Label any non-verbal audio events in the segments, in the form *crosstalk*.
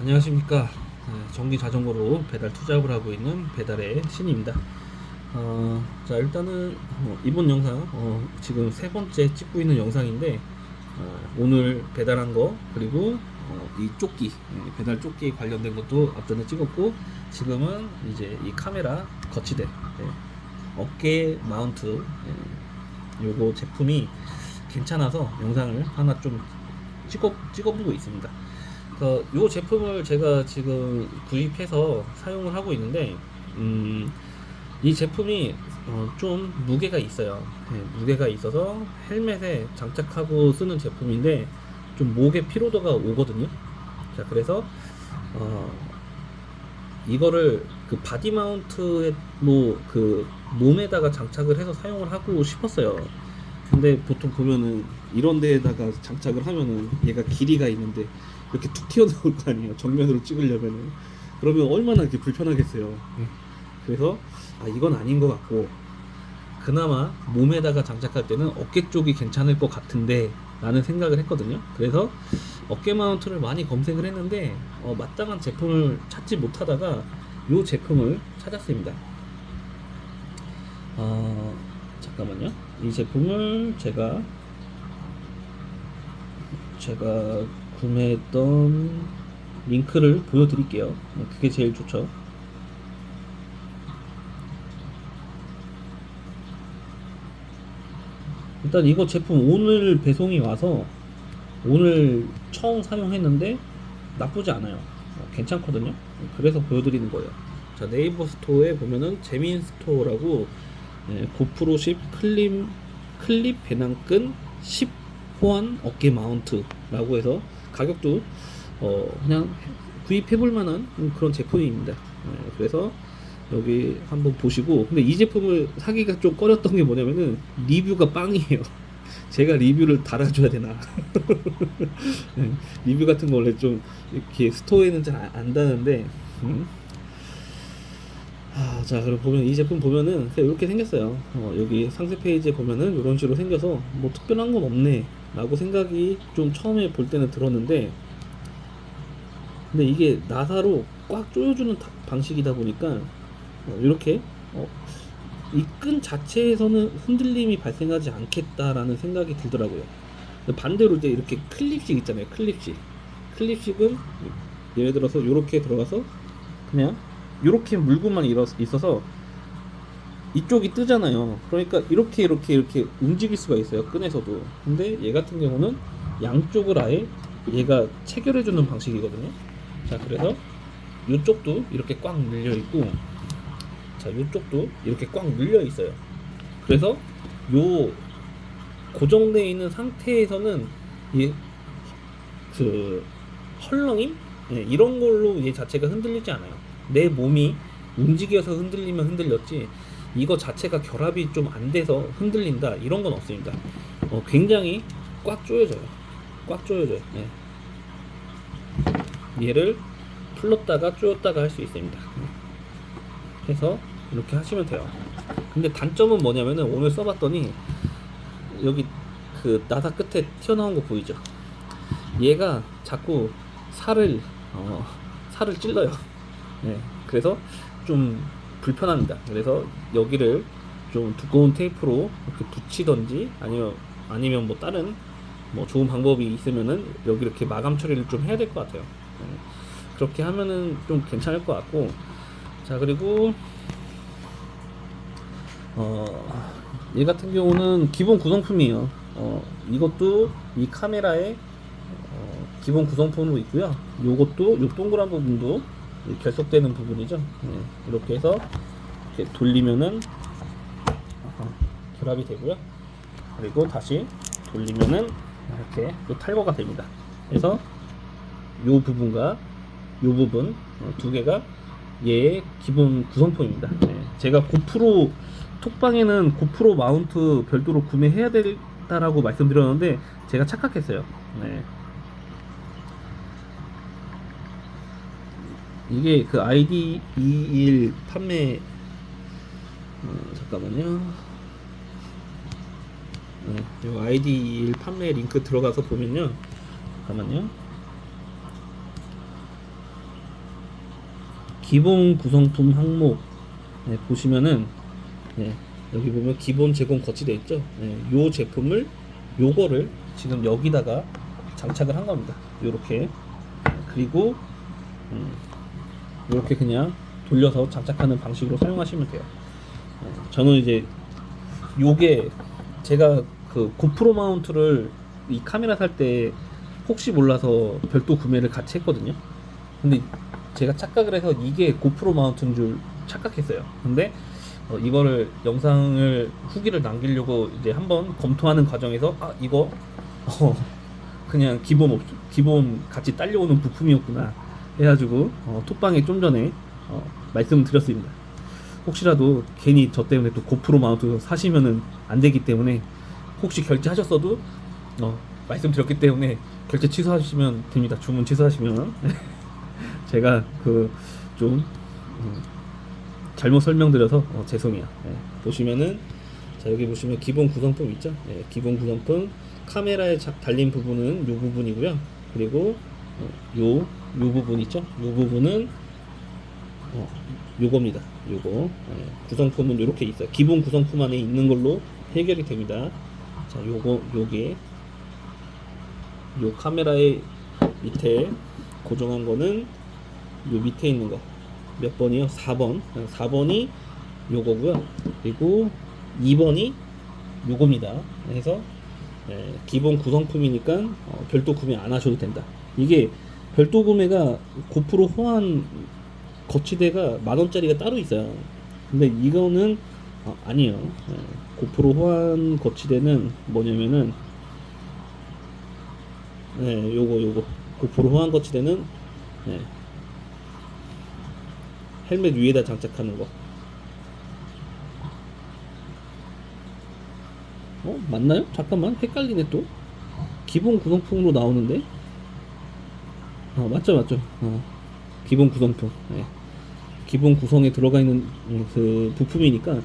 안녕하십니까 네, 전기 자전거로 배달 투잡을 하고 있는 배달의 신입니다 어, 자 일단은 어, 이번 영상 어, 지금 세 번째 찍고 있는 영상인데 어, 오늘 배달한 거 그리고 어, 이 조끼 예, 배달 조끼 관련된 것도 앞전에 찍었고 지금은 이제 이 카메라 거치대 예, 어깨 마운트 예, 요거 제품이 괜찮아서 영상을 하나 좀 찍어 찍어보고 있습니다. 그, 요 제품을 제가 지금 구입해서 사용을 하고 있는데, 음, 이 제품이 어, 좀 무게가 있어요. 네, 무게가 있어서 헬멧에 장착하고 쓰는 제품인데, 좀 목에 피로도가 오거든요. 자, 그래서, 어, 이거를 그 바디 마운트에 뭐 그 몸에다가 장착을 해서 사용을 하고 싶었어요. 근데 보통 보면은 이런 데에다가 장착을 하면은 얘가 길이가 있는데 이렇게 툭 튀어나올 거 아니에요. 정면으로 찍으려면은. 그러면 얼마나 이렇게 불편하겠어요. 그래서 아 이건 아닌 것 같고 그나마 몸에다가 장착할 때는 어깨 쪽이 괜찮을 것 같은데 라는 생각을 했거든요. 그래서 어깨 마운트를 많이 검색을 했는데 어, 마땅한 제품을 찾지 못하다가 이 제품을 찾았습니다. 어, 잠깐만요 이 제품을 제가 제가 구매했던 링크를 보여드릴게요. 그게 제일 좋죠. 일단 이거 제품 오늘 배송이 와서 오늘 처음 사용했는데 나쁘지 않아요. 어, 괜찮거든요. 그래서 보여드리는 거예요. 자 네이버 스토어에 보면은 재민 스토어라고 예, 고프로 10 클립 클립 배낭끈 10 호환 어깨 마운트라고 해서 가격도 어 그냥 구입해볼 만한 그런 제품입니다. 예, 그래서 여기 한번 보시고 근데 이 제품을 사기가 좀 꺼렸던 게 뭐냐면은 리뷰가 빵이에요. *laughs* 제가 리뷰를 달아줘야 되나? 예, *laughs* 리뷰 같은 거 원래 좀 이렇게 스토어에는 잘 안 다는데 음? 아, 자, 그럼 보면 이 제품 보면은 이렇게 생겼어요. 어, 여기 상세 페이지에 보면은 이런 식으로 생겨서 뭐 특별한 건 없네 라고 생각이 좀 처음에 볼 때는 들었는데 근데 이게 나사로 꽉 조여주는 타- 방식이다 보니까 어, 이렇게 어, 이끈 자체에서는 흔들림이 발생하지 않겠다라는 생각이 들더라고요. 반대로 이제 이렇게 클립식 있잖아요. 클립식. 클립식은 예를 들어서 이렇게 들어가서 그냥 이렇게 일어- 있어서 이쪽이 뜨잖아요. 그러니까 이렇게 이렇게 이렇게 움직일 수가 있어요. 끈에서도. 근데 얘 같은 경우는 양쪽을 아예 얘가 체결해 주는 방식이거든요. 자, 그래서 이쪽도 이렇게 꽉 눌려 있고 자, 이쪽도 이렇게 꽉 눌려 있어요. 그래서 요 고정되어 있는 상태에서는 이그 헐렁임 예, 이런 걸로 얘 자체가 흔들리지 않아요. 내 몸이 움직여서 흔들리면 흔들렸지 이거 자체가 결합이 좀 안 돼서 흔들린다 이런 건 없습니다. 어, 굉장히 꽉 조여져요. 꽉 조여져요. 예. 얘를 풀렀다가 조였다가 할 수 있습니다. 해서 이렇게 하시면 돼요. 근데 단점은 뭐냐면은 오늘 써봤더니 여기 그 나사 끝에 튀어나온 거 보이죠? 얘가 자꾸 살을 어, 살을 찔러요. 네, 그래서 좀 불편합니다. 그래서 여기를 좀 두꺼운 테이프로 이렇게 붙이던지 아니면 아니면 뭐 다른 뭐 좋은 방법이 있으면은 여기 이렇게 마감 처리를 좀 해야 될 것 같아요. 네, 그렇게 하면은 좀 괜찮을 것 같고 자 그리고 어, 얘 같은 경우는 기본 구성품이에요. 어, 이것도 이 카메라에 어, 기본 구성품으로 있고요. 요것도 요 동그란 부분도 이 결속되는 부분이죠. 네, 이렇게 해서 이렇게 돌리면은 결합이 되고요. 그리고 다시 돌리면은 이렇게 또 탈거가 됩니다. 그래서 요 부분과 요 부분 어, 두 개가 얘의 기본 구성품입니다. 네, 제가 고프로 톡방에는 고프로 마운트 별도로 구매해야 된다라고 말씀드렸는데 제가 착각했어요. 네. 이게 그 ID 21 판매 어, 잠깐만요. 네, 요 ID 21 판매 링크 들어가서 보면요. 잠깐만요. 기본 구성품 항목 네, 보시면은 네, 여기 보면 기본 제공 거치돼 있죠. 네, 요 제품을 요거를 지금 여기다가 장착을 한 겁니다. 요렇게 그리고 음, 요렇게 그냥 돌려서 장착하는 방식으로 사용하시면 돼요. 어, 저는 이제 요게 제가 그 고프로 마운트를 이 카메라 살 때 혹시 몰라서 별도 구매를 같이 했거든요. 근데 제가 착각을 해서 이게 고프로 마운트인 줄 착각했어요. 근데 어, 이거를 영상을 후기를 남기려고 이제 한번 검토하는 과정에서 아 이거 어, 그냥 기본 옵 기본 같이 딸려오는 부품이었구나 해가지고 어, 톡방에 좀 전에 어, 말씀드렸습니다. 혹시라도 괜히 저 때문에 또 고프로 마운트 사시면은 안 되기 때문에 혹시 결제하셨어도 어, 말씀드렸기 때문에 결제 취소하시면 됩니다. 주문 취소하시면 *laughs* 제가 그좀 음, 잘못 설명드려서 어, 죄송해요. 예, 보시면은 자 여기 보시면 기본 구성품 있죠? 예, 기본 구성품 카메라에 자- 달린 부분은 요 부분이고요. 그리고 어, 요, 요 부분 있죠? 요 부분은 어, 요겁니다. 요거 예, 구성품은 이렇게 있어요. 기본 구성품 안에 있는 걸로 해결이 됩니다. 자, 요거 요게 요 카메라의 밑에 고정한 거는 요 밑에 있는 거 몇 번이요? 4번. 4번이 요거고요. 그리고 2번이 요겁니다. 그래서 예, 기본 구성품이니까 어, 별도 구매 안 하셔도 된다. 이게 별도 구매가 고프로 호환 거치대가 만 원짜리가 따로 있어요. 근데 이거는 어, 아니에요. 예, 고프로 호환 거치대는 뭐냐면은 네, 요거 요거 고프로 호환 거치대는 네, 헬멧 위에다 장착하는 거. 어 맞나요? 잠깐만 헷갈리네 또. 기본 구성품으로 나오는데. 어 맞죠 맞죠. 어 기본 구성품. 네. 기본 구성에 들어가 있는 음, 그 부품이니까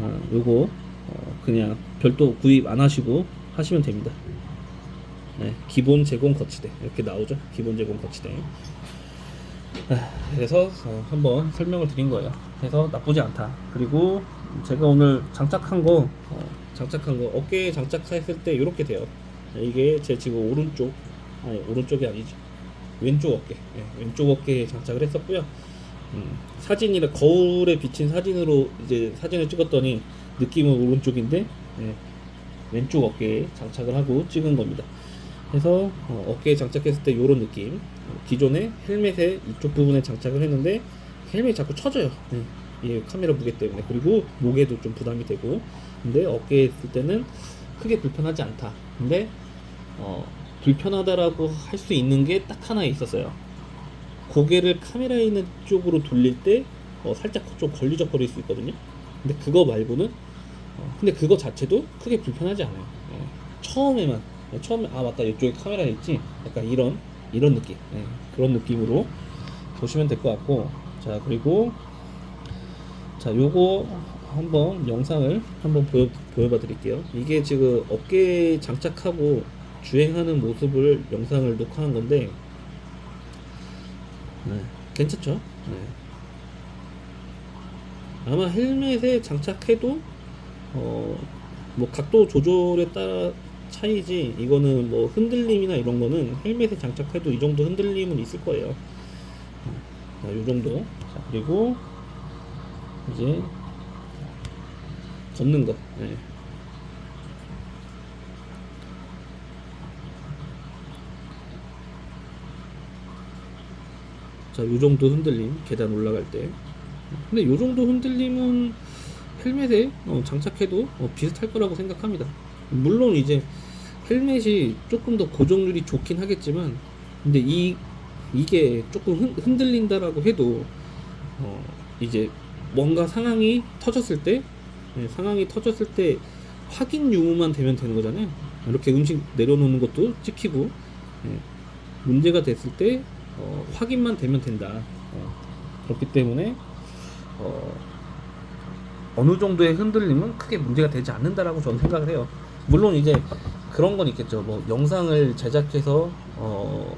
아, 요거 어, 그냥 별도 구입 안 하시고 하시면 됩니다. 네, 기본 제공 거치대 이렇게 나오죠. 기본 제공 거치대. 아, 그래서 어, 한번 설명을 드린 거예요. 그래서 나쁘지 않다. 그리고 제가 오늘 장착한 거 어, 장착한 거 어깨에 장착했을 때 이렇게 돼요. 이게 제 지금 오른쪽 아니 오른쪽이 아니지 왼쪽 어깨 예, 왼쪽 어깨에 장착을 했었고요. 음, 사진이라 거울에 비친 사진으로 이제 사진을 찍었더니 느낌은 오른쪽인데 예, 왼쪽 어깨에 장착을 하고 찍은 겁니다. 그래서 어, 어깨에 장착했을 때 이런 느낌. 어, 기존에 헬멧에 이쪽 부분에 장착을 했는데 헬멧이 자꾸 쳐져요. 예, 이 카메라 무게 때문에 그리고 목에도 좀 부담이 되고 근데 어깨에 있을 때는 크게 불편하지 않다. 근데 어, 불편하다라고 할 수 있는 게 딱 하나 있었어요. 고개를 카메라에 있는 쪽으로 돌릴 때 어, 살짝 좀 걸리적거릴 수 있거든요. 근데 그거 말고는 어, 근데 그거 자체도 크게 불편하지 않아요. 예, 처음에만 예, 처음에 아 맞다 이쪽에 카메라 있지. 약간 이런 이런 느낌 예, 그런 느낌으로 보시면 될 것 같고 자 그리고 자 요거 한번 영상을 한번 보여 보여봐 드릴게요. 이게 지금 어깨에 장착하고 주행하는 모습을 영상을 녹화한 건데 네, 괜찮죠? 네. 아마 헬멧에 장착해도 어, 뭐 각도 조절에 따라 차이지 이거는 뭐 흔들림이나 이런 거는 헬멧에 장착해도 이 정도 흔들림은 있을 거예요. 자, 요 정도. 자, 그리고 이제 걷는 거. 네. 자, 요 정도 흔들림 계단 올라갈 때. 근데 요 정도 흔들림은 헬멧에 어, 장착해도 어, 비슷할 거라고 생각합니다. 물론 이제 헬멧이 조금 더 고정률이 좋긴 하겠지만, 근데 이 이게 조금 흔, 흔들린다라고 해도 어, 이제 뭔가 상황이 터졌을 때 예, 상황이 터졌을 때 확인 유무만 되면 되는 거잖아요. 이렇게 음식 내려놓는 것도 찍히고 예, 문제가 됐을 때 어, 확인만 되면 된다. 어, 그렇기 때문에 어, 어느 정도의 흔들림은 크게 문제가 되지 않는다라고 저는 생각을 해요. 물론 이제 그런 건 있겠죠. 뭐 영상을 제작해서 어,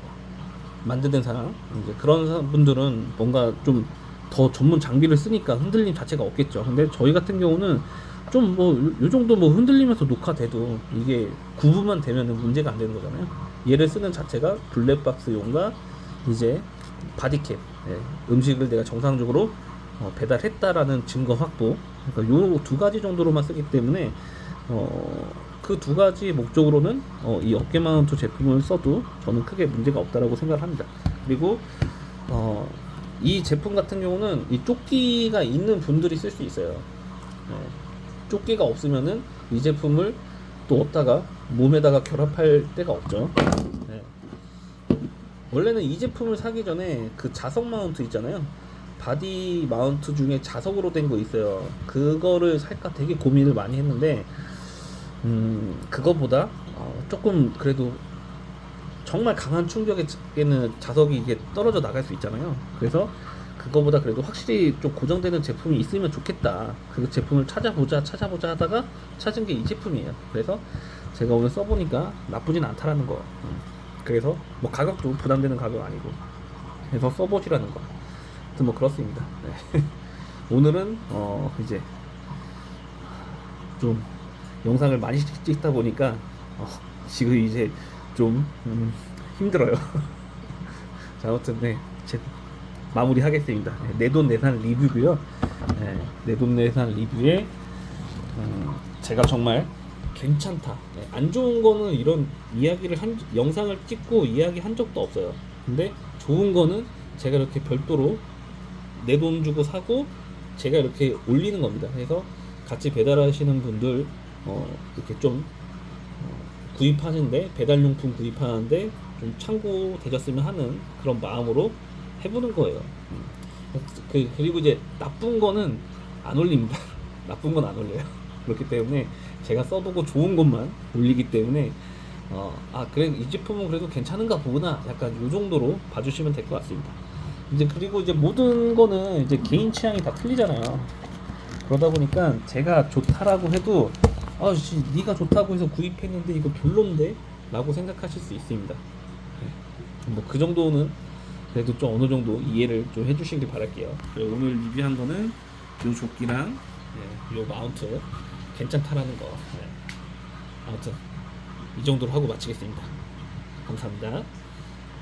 만드는 사람 이제 그런 사- 분들은 뭔가 좀 더 전문 장비를 쓰니까 흔들림 자체가 없겠죠. 근데 저희 같은 경우는 좀 뭐 요 정도 뭐 흔들리면서 녹화돼도 이게 구분만 되면은 문제가 안 되는 거잖아요. 얘를 쓰는 자체가 블랙박스용과 이제 바디캡 예, 음식을 내가 정상적으로 어, 배달했다라는 증거 확보 그러니까 요두 가지 정도로만 쓰기 때문에 어, 그 두 가지 목적으로는 어, 이 어깨 마운트 제품을 써도 저는 크게 문제가 없다라고 생각을 합니다. 그리고 어, 이 제품 같은 경우는 이 조끼가 있는 분들이 쓸 수 있어요. 네. 조끼가 없으면은 이 제품을 또 얻다가 몸에다가 결합할 데가 없죠. 네. 원래는 이 제품을 사기 전에 그 자석 마운트 있잖아요. 바디 마운트 중에 자석으로 된 거 있어요. 그거를 살까 되게 고민을 많이 했는데, 음, 그거보다 어, 조금 그래도 정말 강한 충격에는 자석이 이게 떨어져 나갈 수 있잖아요. 그래서 그거보다 그래도 확실히 좀 고정되는 제품이 있으면 좋겠다. 그 제품을 찾아보자, 찾아보자 하다가 찾은 게 이 제품이에요. 그래서 제가 오늘 써보니까 나쁘진 않다라는 거. 음. 그래서 뭐 가격도 부담되는 가격 아니고. 그래서 써보시라는 거. 아무튼 뭐 그렇습니다. 네. *laughs* 오늘은 어 이제 좀 영상을 많이 찍- 찍다 보니까 어, 지금 이제 좀 음, 힘들어요. *laughs* 자, 아무튼 네, 제 마무리 하겠습니다. 네, 내돈 내산 리뷰고요. 네, 내돈 내산 리뷰에 음, 제가 정말 괜찮다. 네, 안 좋은 거는 이런 이야기를 한 영상을 찍고 이야기 한 적도 없어요. 근데 좋은 거는 제가 이렇게 별도로 내 돈 주고 사고 제가 이렇게 올리는 겁니다. 그래서 같이 배달하시는 분들 어, 이렇게 좀 어, 구입하는데 배달용품 구입하는데 좀 참고 되셨으면 하는 그런 마음으로 해보는 거예요. 음. 그 그리고 이제 나쁜 거는 안 올립니다. *laughs* 나쁜 건 안 올려요. *laughs* 그렇기 때문에 제가 써보고 좋은 것만 올리기 때문에 어, 아 그래 이 제품은 그래도 괜찮은가 보구나 약간 이 정도로 봐주시면 될 것 같습니다. 이제 그리고 이제 모든 거는 이제 개인 취향이 다 틀리잖아요. 그러다 보니까 제가 좋다라고 해도 아, 씨, 네가 좋다고 해서 구입했는데 이거 별론데?라고 생각하실 수 있습니다. 뭐 그 정도는 그래도 좀 어느 정도 이해를 좀 해주시길 바랄게요. 네, 오늘 리뷰한 거는 요 조끼랑 네, 요 마운트 괜찮다라는 거. 네. 아무튼 이 정도로 하고 마치겠습니다. 감사합니다.